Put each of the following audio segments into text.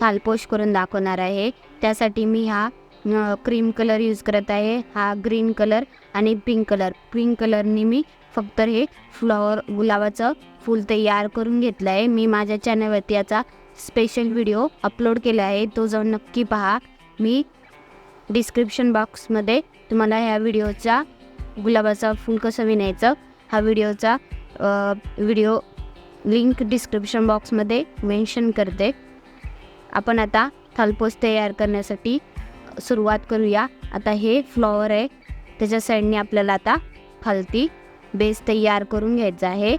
थालपोश करून दाखवणार आहे. त्यासाठी मी हा क्रीम कलर यूज करत आहे. हा ग्रीन कलर आणि पिंक कलर पिंक कलरनी मी फक्त हे फ्लॉवर गुलाबाचं फूल तयार करून घेतलं आहे. मी माझ्या चॅनलवरती याचा स्पेशल व्हिडिओ अपलोड केला आहे. तो जाऊन नक्की पहा. मी डिस्क्रिप्शन बॉक्समध्ये तुम्हाला ह्या व्हिडिओचा गुलाबाचा फूल कसं विणायचं हा व्हिडिओचा व्हिडिओ लिंक डिस्क्रिप्शन बॉक्समध्ये मेन्शन करते. आपण आता थालपोस तयार करण्यासाठी सुरुवात करूया. आता हे फ्लॉवर आहे. त्याच्या साईडने आपल्याला आता खालती बेस तयार करून घ्यायचा आहे.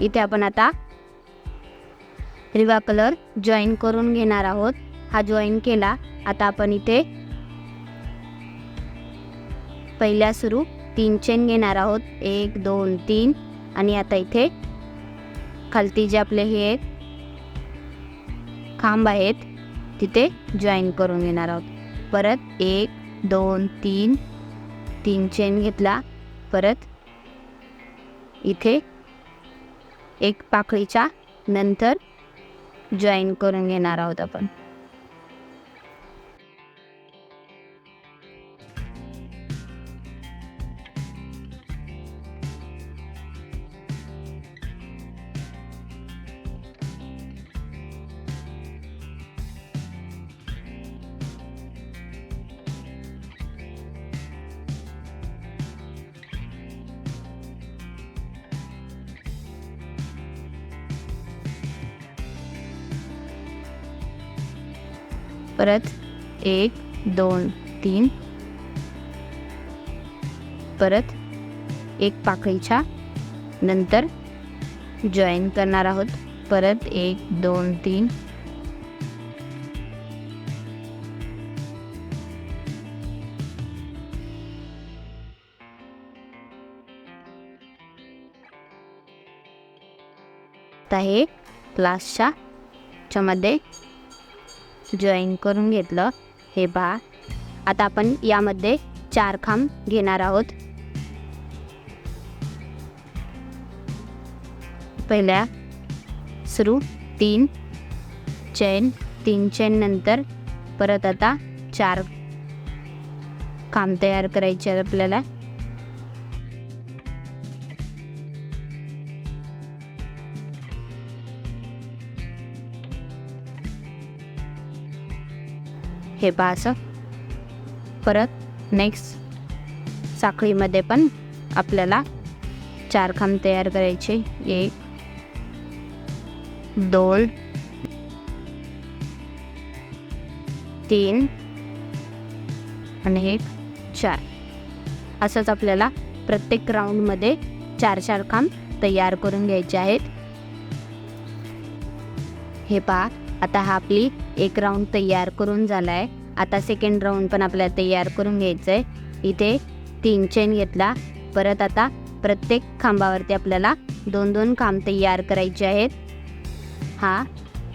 इथे आपण आता हिरवा कलर जॉईन करून घेणार आहोत. हा जॉईन केला. आता आपण इथे पहिल्या सुरू तीन चेन घेणार आहोत. एक दोन तीन. आणि आता इथे खालती जे आपले हे आहेत खांब आहेत तिथे जॉईन करून घेणार आहोत. परत एक दोन तीन तीन चेन घेतला परत इथे एक पाकळीच्या नंतर जॉईन करून घेणार आहोत आपण. परत एक दोन तीन. परत एक पाकळीच्या नंतर जॉईन करणार आहोत. परत एक दोन तीन. आहे क्लासच्या च्यामध्ये जॉईन करून घेतलं. हे पहा. आता आपण यामध्ये चार खांब घेणार आहोत. पहिल्या सुरू तीन चैन तीन चैन नंतर परत आता चार खांब तयार करायचे आहेत आपल्याला. हे पहा असं. परत नेक्स्ट साखळीमध्ये पण आपल्याला चार खांब तयार करायचे. एक दोन तीन आणि एक चार. असंच आपल्याला प्रत्येक राऊंडमध्ये चार चार खांब तयार करून घ्यायचे आहेत. हे पहा. आता हा आपली एक राऊंड तयार करून झाला आहे आता सेकंड राऊंड पण आपल्याला तयार करून घ्यायचं आहे इथे तीन चेन घेतला. परत आता प्रत्येक खांबावरती आपल्याला दोन दोन खांब तयार करायचे आहेत. हा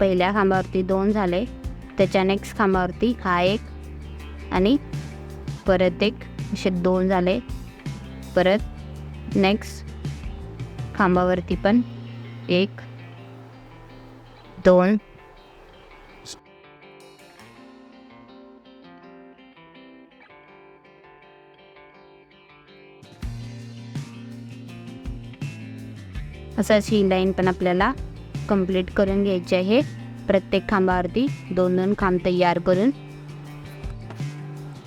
पहिल्या खांबावरती दोन झाले. त्याच्या नेक्स्ट खांबावरती हा एक आणि परत एक असे दोन झाले. परत नेक्स्ट खांबावरती पण एक दोन असंच ही लाईन पण आपल्याला कंप्लीट करून घ्यायची आहे. प्रत्येक खांबावरती दोन दोन खांब तयार करून.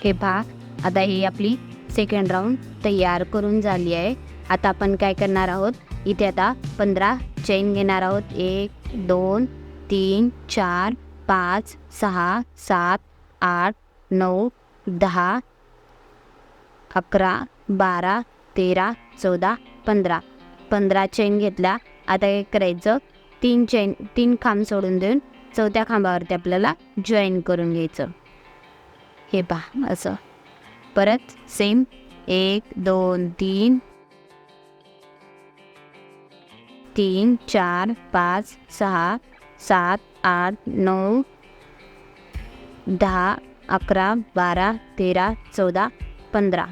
हे पहा आता ही आपली सेकंड राऊंड तयार करून झाली आहे. आता आपण काय करणार आहोत? इथे आता पंधरा चैन घेणार आहोत. एक दोन तीन चार पाच सहा सात आठ नऊ दहा अकरा बारा तेरा चौदा पंधरा. पंधरा चेन घेतला. आता एक करायचं. तीन चेन तीन खांब सोडून देऊन चौथ्या खांबावरती आपल्याला जॉईन करून घ्यायचं. हे पहा असं. परत सेम एक दोन तीन. तीन चार पाच सहा सात आठ नऊ दहा अकरा बारा तेरा चौदा पंधरा.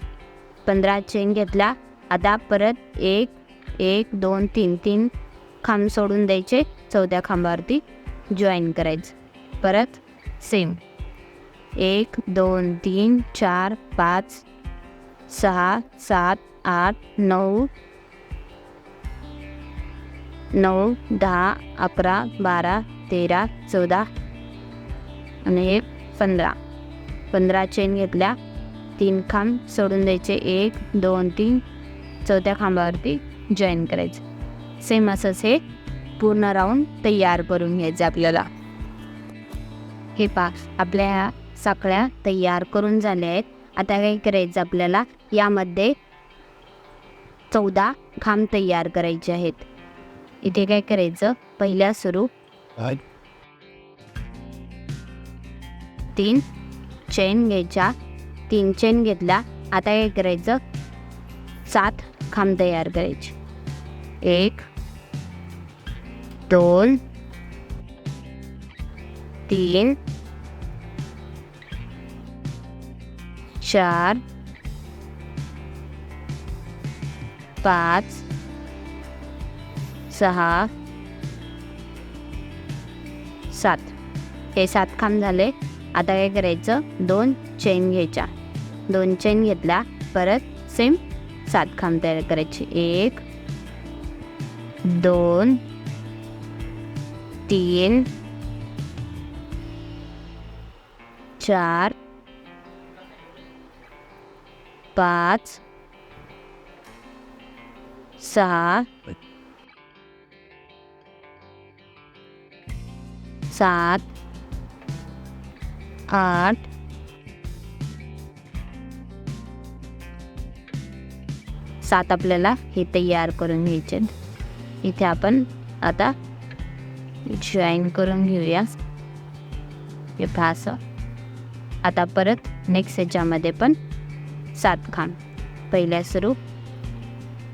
पंधरा चेन घेतला. आता परत एक एक दोन तीन तीन खांब सोडून द्यायचे. चौथ्या खांबावरती जॉईन करायचं. परत सेम एक दोन तीन चार पाच सहा सात आठ नऊ नऊ दहा अकरा बारा तेरा चौदा आणि हे पंधरा. पंधरा चेन घेतल्या. तीन खांब सोडून द्यायचे. एक दोन तीन. चौथ्या खांबावरती जॉईन करायचं. सेम असंच हे पूर्ण राऊंड तयार करून घ्यायचं आपल्याला. हे पा आपल्या ह्या साखळ्या तयार करून झाल्या आहेत. आता काय करायचं आपल्याला? यामध्ये चौदा खांब तयार करायचे आहेत. इथे काय करायचं? पहिल्या सुरू तीन चेन घ्यायच्या. तीन चेन घेतल्या आता काय करायचं? सात खांब तयार करायचे एक दोन तीन चार पाच सहा सात हे सात खांब झाले आता काय करायचं दोन चेन घ्यायच्या दोन चेन घेतल्या परत सेम सात खांब तयार करायचे. एक दोन तीन चार पाच सहा सात आठ सात आपल्याला हे तयार करून घ्यायचे इथे आपण आता जॉईन करून घेऊया. हे पहा असं. आता परत नेक्स्ट ह्याच्यामध्ये पण सात खांब पहिल्या सुरू.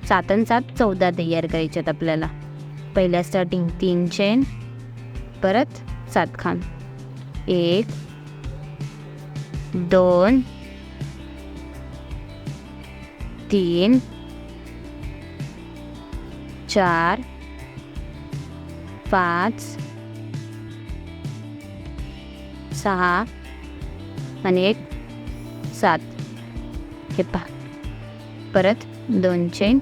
सात आणि सात चौदा तयार करायचे आहेत आपल्याला. पहिल्या स्टार्टिंग तीन चेन परत सात खांब एक दोन तीन चार पाच सहा आणि एक सात. हे पहा. परत दोन चेन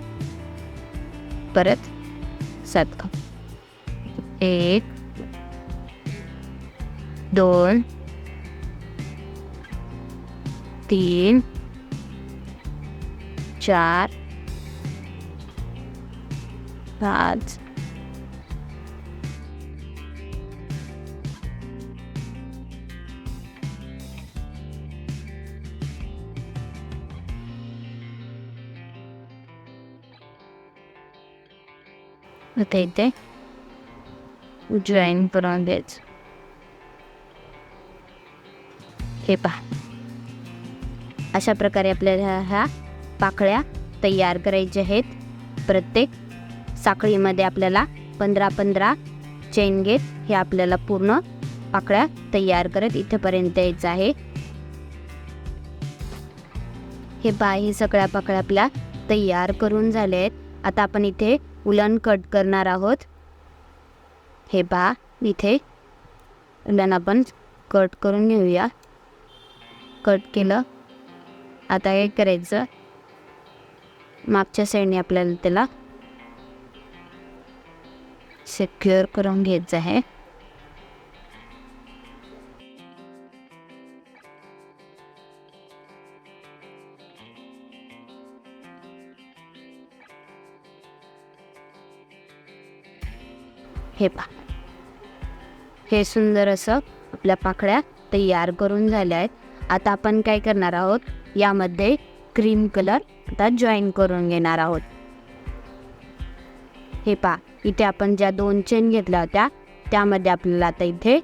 परत सात खांब एक दोन तीन चार पाच आता इथे जॉईन करून द्यायचं हे पहा अशा प्रकारे आपल्याला ह्या पाकळ्या तयार करायच्या आहेत प्रत्येक साखळीमध्ये आपल्याला पंधरा पंधरा चेन घेत हे आपल्याला पूर्ण पाकळ्या तयार करत इथेपर्यंत यायचं आहे. हे पहा हे सगळ्या पाकळ्या आपल्या तयार करून झाले आहेत. आता आपण इथे उलन कट करणार आहोत. हे पहा इथे उलन आपण कट करून घेऊया. कट केलं. आता हे करायचं. मागच्या साईडने आपल्याला त्याला सिक्युअर करून घ्यायचं आहे. हे पहा. हे सुंदर असं आपल्या पाकळ्या तयार करून झाल्या आहेत. आता आपण काय करणार आहोत? यामध्ये क्रीम कलर आता जॉईन करून घेणार आहोत. हे पहा इथे आपण ज्या दोन चेन घेतल्या होत्या त्यामध्ये आपल्याला आता इथे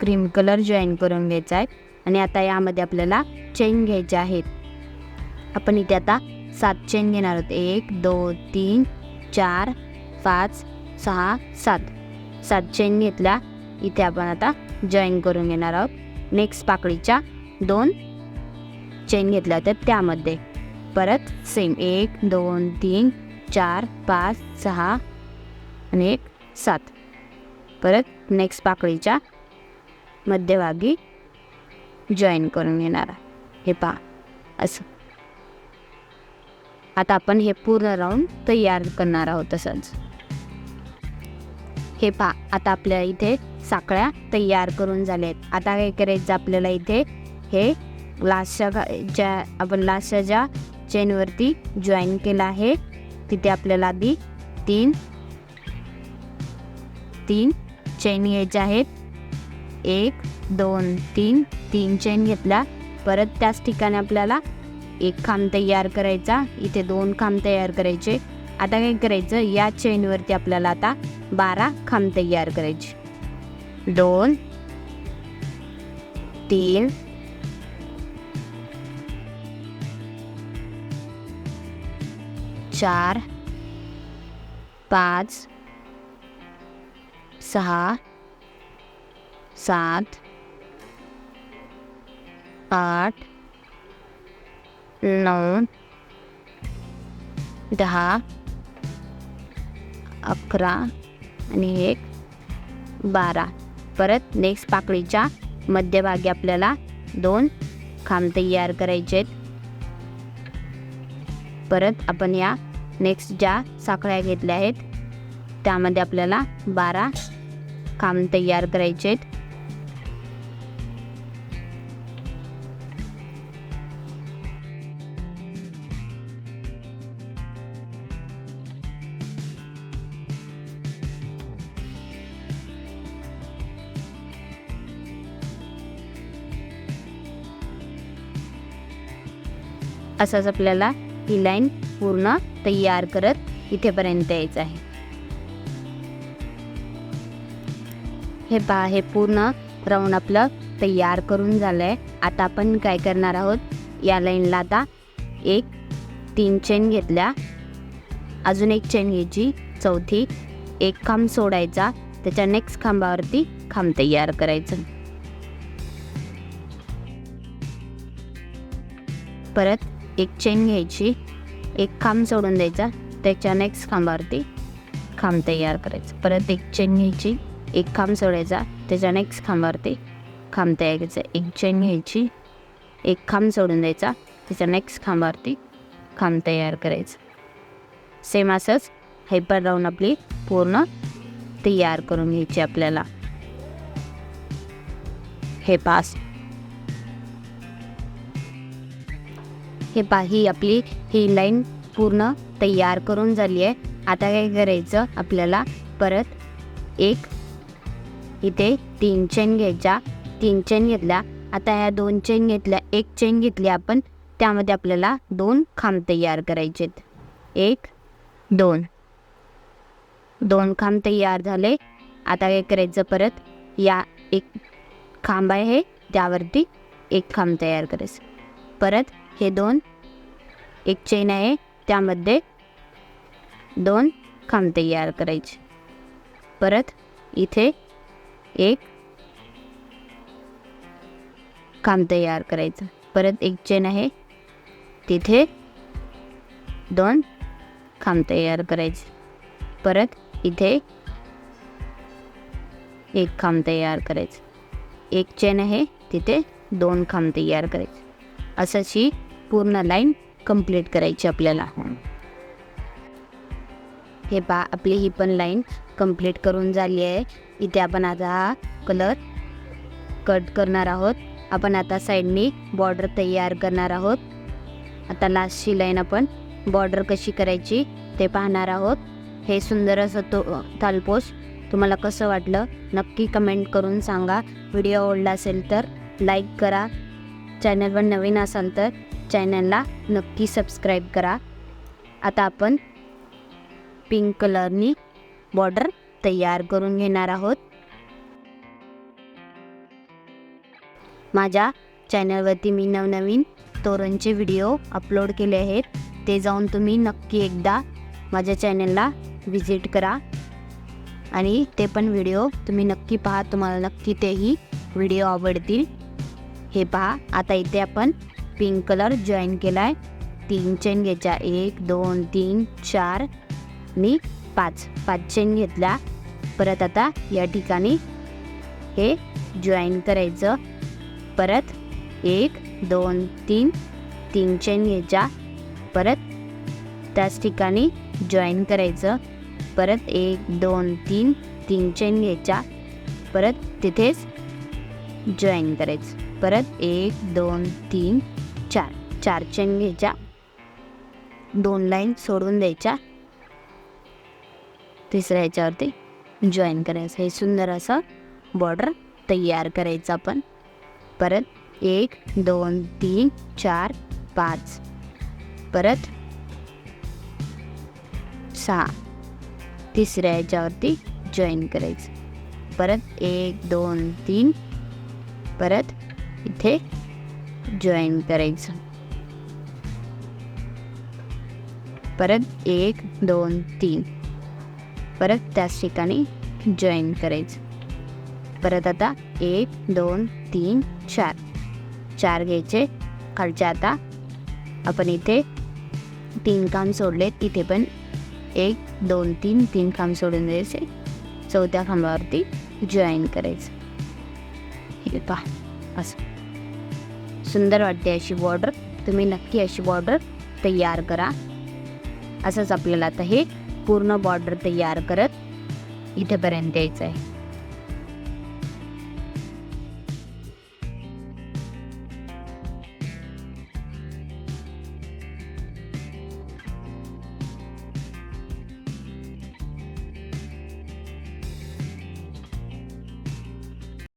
क्रीम कलर जॉईन करून घ्यायचा आहे. आणि आता यामध्ये आपल्याला चेन घ्यायच्या आहेत. आपण इथे आता सात चेन घेणार आहोत. एक दोन तीन चार पाच सहा सात. सात चेन घेतल्या इथे आपण आता जॉईन करून घेणार आहोत. नेक्स्ट पाकळीच्या दोन चेन घेतल्या होत्या त्यामध्ये. परत सेम एक दोन तीन चार पाच सहा आणि एक सात. परत नेक्स्ट पाकळीच्या मध्यभागी जॉईन करून घेणार हे पहा असं. आता आपण हे पूर्ण राऊंड तयार करणार आहोत तसंच. हे पहा आता आपल्या इथे साखळ्या तयार करून झाल्या आहेत आता काय करायचं आपल्याला इथे? हे लास्टच्या ज्या आपण लास्टच्या ज्या चेनवरती जॉईन केलं आहे तिथे आपल्याला आधी तीन तीन चेन घ्यायचे आहेत. एक दोन तीन तीन चेन घेतल्या. परत त्याच ठिकाणी आपल्याला एक खांब तयार करायचा. इथे दोन खांब तयार करायचे. आता काय करायचं? या चेनवरती आपल्याला आता बारा खांब तयार करायचे. दोन तीन चार पाच सहा सात आठ नऊ दहा अकरा आणि एक बारा. परत नेक्स्ट पाकळीच्या मध्यभागी आपल्याला दोन खांब तयार करायचे आहेत. परत आपण या नेक्स्ट ज्या साखळ्या घेतल्या आहेत त्यामध्ये आपल्याला बारा खांब तयार करायचे आहेत. असंच आपल्याला ही लाईन पूर्ण तयार करत इथेपर्यंत यायचं आहे. हे पहा हे पूर्ण राऊंड आपलं तयार करून झालं आहे आता आपण काय करणार आहोत? या लाईनला आता एक तीन चेन घेतल्या. अजून एक चेन घ्यायची. चौथी एक खांब सोडायचा. त्याच्या नेक्स्ट खांबावरती खांब तयार करायचं. परत एक चेन घ्यायची. एक खांब सोडून द्यायचा त्याच्या नेक्स्ट खांबावरती खांब तयार करायचं. परत एक चेन घ्यायची एक खांब सोडायचा त्याच्या नेक्स्ट खांबावरती खांब तयार करायचं. एक चेन घ्यायची एक खांब सोडून द्यायचा त्याच्या नेक्स्ट खांबावरती खांब तयार करायचं. सेम असंच हायपर राऊंड आपली पूर्ण तयार करून घ्यायची आपल्याला. हे पास हे पा ही आपली ही लाईन पूर्ण तयार करून झाली आहे. आता काय करायचं? आपल्याला परत एक इथे तीन चेन घ्यायच्या. तीन चेन घेतल्या. आता ह्या दोन चेन घेतल्या. एक चेन घेतली आपण. त्यामध्ये आपल्याला दोन खांब तयार करायचे एक दोन. दोन खांब तयार झाले. आता काय करायचं परत? या एक खांब आहे. त्यावरती एक खांब तयार करायचं. परत हे दोन. एक चेन आहे त्यामध्ये दोन खांब तयार करायचे. परत इथे एक खांब तयार करायचं. परत एक चेन आहे तिथे दोन खांब तयार करायचे. परत इथे एक खांब तयार करायचं. एक चेन आहे तिथे दोन खांब तयार करायचे. असंच ही पूर्ण लाईन कंप्लीट करायची आपल्याला. हे पहा आपली ही पण लाईन कंप्लीट करून झाली आहे. इथे आपण आता हा कलर कट करणार आहोत. आपण आता साईडनी बॉर्डर तयार करणार आहोत. आता लास्टची लाईन आपण बॉर्डर कशी करायची ते पाहणार आहोत. हे सुंदर असं तो थालपोश तुम्हाला कसं वाटलं नक्की कमेंट करून सांगा. व्हिडिओ आवडला असेल तर लाईक करा. चॅनलवर नवीन असाल तर चॅनलला नक्की सबस्क्राईब करा. आता आपण पिंक कलरनी बॉर्डर तयार करून घेणार आहोत. माझ्या चॅनलवरती मी नवनवीन तोरणचे व्हिडिओ अपलोड केले आहेत. ते जाऊन तुम्ही नक्की एकदा माझ्या चॅनलला व्हिजिट करा. आणि ते पण व्हिडिओ तुम्ही नक्की पहा. तुम्हाला नक्की तेही व्हिडिओ आवडतील. हे पहा आता इथे आपण पिंक कलर जॉईन केला आहे तीन चेन घ्यायच्या. एक दोन तीन चार. आणि पाच पाच चेन घेतल्या. परत आता या ठिकाणी हे जॉईन करायचं. परत एक दोन तीन तीन चेन घ्यायच्या. परत त्याच ठिकाणी जॉईन करायचं. परत एक दोन तीन तीन चेन घ्यायच्या. परत तिथेच जॉईन करायचं परत एक दोन तीन चार. चार चेन घ्यायच्या. दोन लाईन सोडून द्यायच्या. तिसऱ्या ह्याच्यावरती जॉईन करायचं. हे सुंदर असं बॉर्डर तयार करायचं आपण. परत एक दोन तीन चार पाच. परत सहा. तिसऱ्या ह्याच्यावरती जॉईन करायचं. परत एक दोन तीन परत इथे जॉईन करायचं. परत एक दोन तीन. परत त्याच ठिकाणी जॉईन करायचं. परत आता एक दोन तीन चार. चार घ्यायचे. खालच्या आता आपण इथे तीन काम सोडले तिथे पण एक दोन तीन तीन खांब सोडून द्यायचे. चौथ्या खांबावरती जॉईन करायचं. हे पहा असं. सुंदर वाटते अशी बॉर्डर तुम्ही नक्की अशी बॉर्डर तयार करा. असंच आपल्याला आता हे पूर्ण बॉर्डर तयार करत इथेपर्यंत यायचं आहे